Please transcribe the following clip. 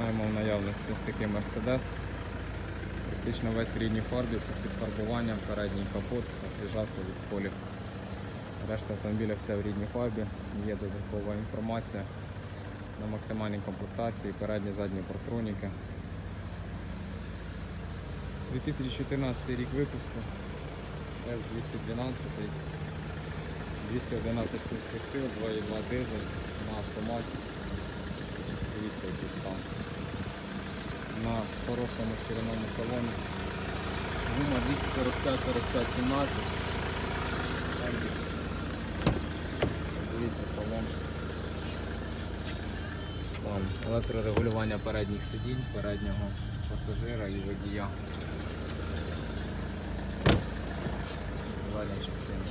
Маємо в наявності ось такий Mercedes. Практично весь в рідній фарбі, під фарбуванням, передній капот, освіжався від сполів. Решта автомобіля все в рідній фарбі. Є додаткова інформація на максимальній комплектації, передні задні партроніки. 2014 рік випуску. С212, 211 кінських сил, 2,2 дизель на автоматі. На хорошому шкіряному салоні. Гума 245 45 17. Там. Дивіться салон. Стан. Електрорегулювання передніх сидінь, переднього пасажира і водія. Задня частина.